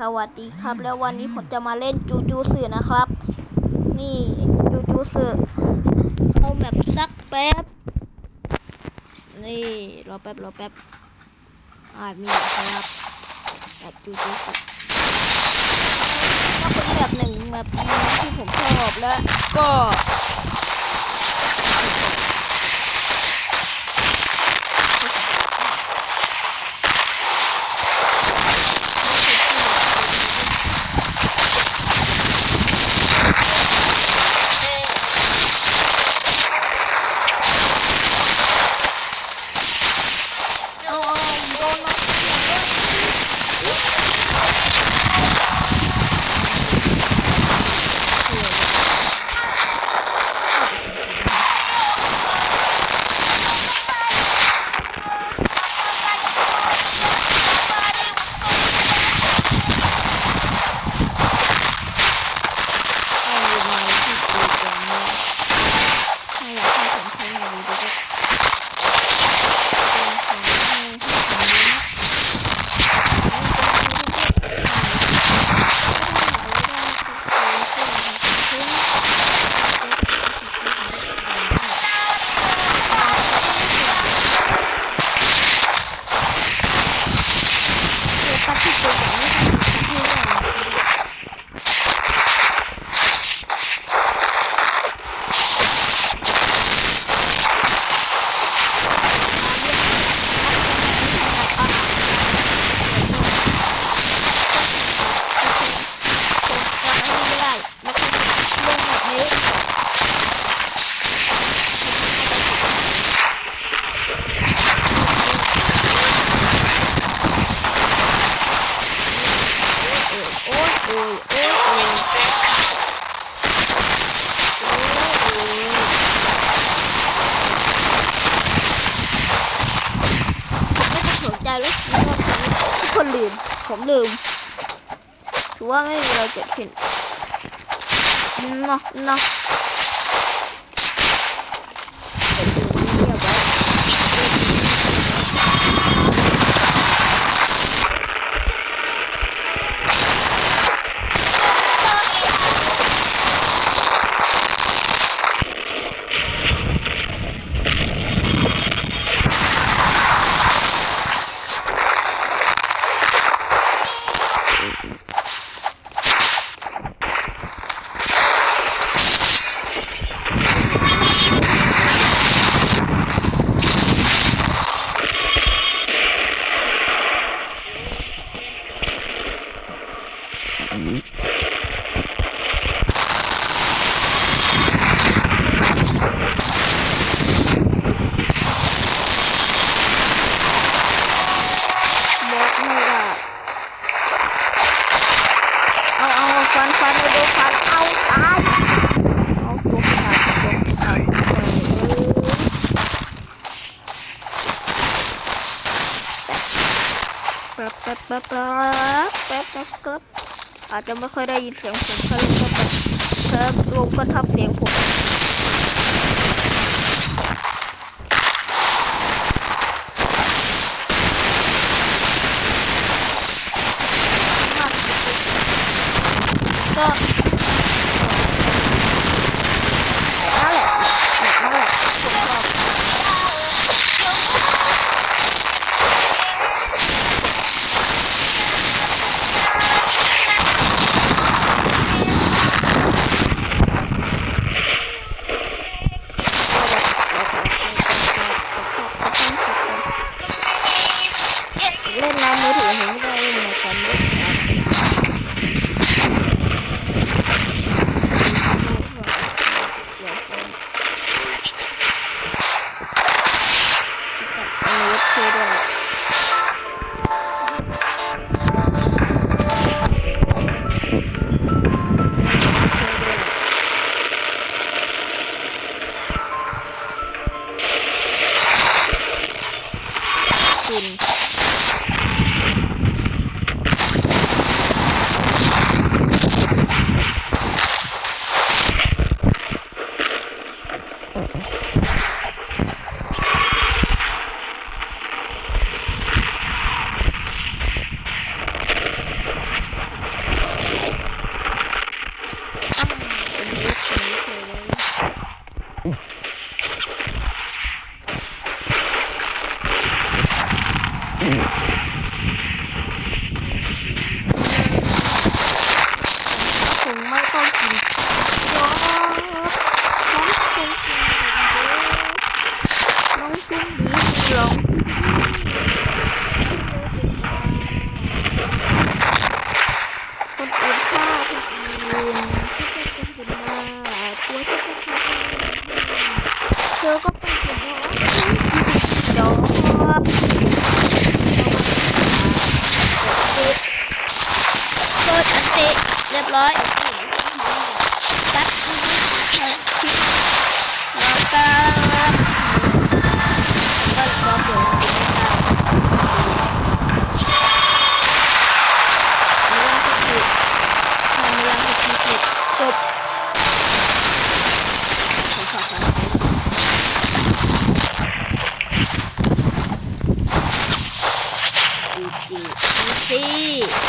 สวัสดีครับ แล้ววันนี้ผมจะมาเล่นจูจูสื่อนะครับ นี่จูจูสื่อเอาแบบสักแป๊บ นี่รอแป๊บรอแป๊บอาจมีนะครับแบบจูจูสื่อก็เป็นแบบหนึ่งแบบที่ผมชอบแล้วก็ ต้องสนใจเลยทุกคนลืม ผมลืม ถือว่าไม่มีอะไรเกิดขึ้นเนาะเนาะ บอกไม่ได้เอาจจะไม่ค่อยได้ยินเสียงผมแค่ลมก็แบบแค่ลมก็ทับเสียงผม คุณ Yeah. ติเรียบร้อยตัดแล้วก็ก็รอเปิดไม่ล่าสกิลไม่ล่าสกิลเสร็จจบขอขอขอจีจีจีซี